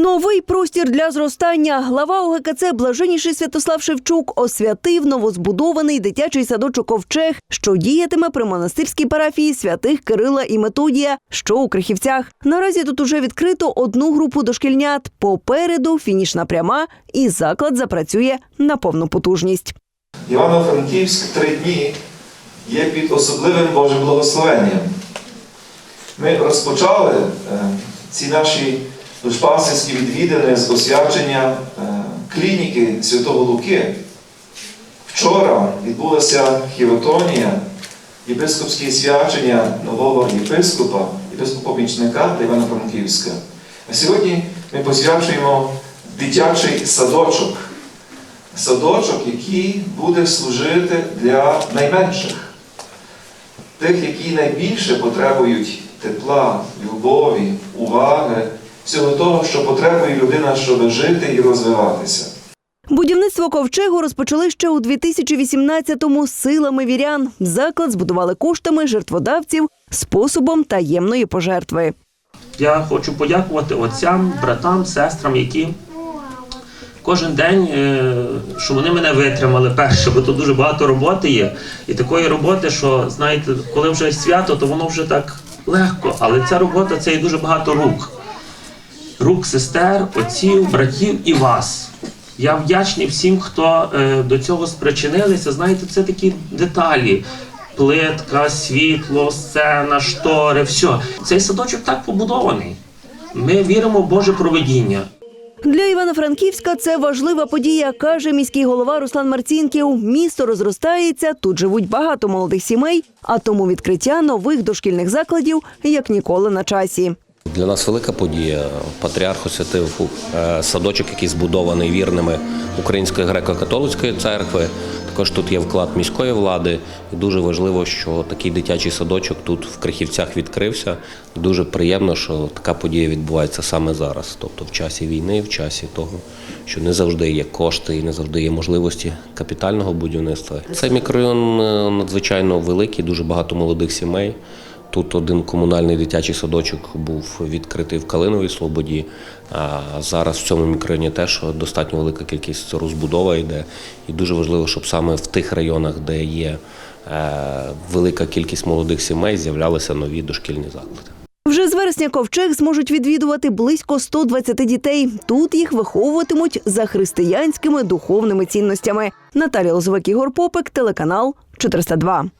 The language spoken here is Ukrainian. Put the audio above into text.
Новий простір для зростання. Глава ОГКЦ Блаженніший Святослав Шевчук освятив новозбудований дитячий садочок Ковчег, що діятиме при монастирській парафії святих Кирила і Методія, що у Крихівцях. Наразі тут уже відкрито одну групу дошкільнят. Попереду фінішна пряма, і заклад запрацює на повну потужність. Івано-Франківськ три дні є під особливим Божим благословенням. Ми розпочали е, ці наші душпастерські відвідини з освячення е, клініки Святого Луки. Вчора відбулася хіротонія, єпископське свячення нового єпископа, єпископа-помічника для Івано-Франківська. А сьогодні ми посвячуємо дитячий садочок садочок, який буде служити для найменших, тих, які найбільше потребують тепла, любові, уваги, всього того, що потребує людина, щоб жити і розвиватися. Будівництво ковчегу розпочали ще у 2018-му силами вірян. Заклад збудували коштами жертводавців способом таємної пожертви. Я хочу подякувати отцям, братам, сестрам, які кожен день, е, що вони мене витримали перше, бо тут дуже багато роботи є. І такої роботи, що знаєте, коли вже свято, то воно вже так легко. Але ця робота це і дуже багато рук. Рук сестер, отців, братів і вас. Я вдячний всім, хто е, до цього спричинилися. Знаєте, це такі деталі. Плитка, світло, сцена, штори, все. Цей садочок так побудований. Ми віримо в Боже проведіння. Для Івано-Франківська це важлива подія, каже міський голова Руслан Марцінків. Місто розростається, тут живуть багато молодих сімей, а тому відкриття нових дошкільних закладів як ніколи на часі. Для нас велика подія. Патріарх освятив е, садочок, який збудований вірними Української греко-католицької церкви. Також тут є вклад міської влади. І дуже важливо, що такий дитячий садочок тут в Крихівцях відкрився. Дуже приємно, що така подія відбувається саме зараз, тобто в часі війни, в часі того, що не завжди є кошти і не завжди є можливості капітального будівництва. Цей мікрорайон е, надзвичайно великий, дуже багато молодих сімей. Тут один комунальний дитячий садочок був відкритий в Калиновій Слободі. А зараз в цьому мікрорайоні теж достатньо велика кількість розбудова йде. І дуже важливо, щоб саме в тих районах, де є е, велика кількість молодих сімей, з'являлися нові дошкільні заклади. Вже з вересня ковчег зможуть відвідувати близько 120 дітей. Тут їх виховуватимуть за християнськими духовними цінностями. Наталія Лозовик, Ігор Попик, телеканал 402.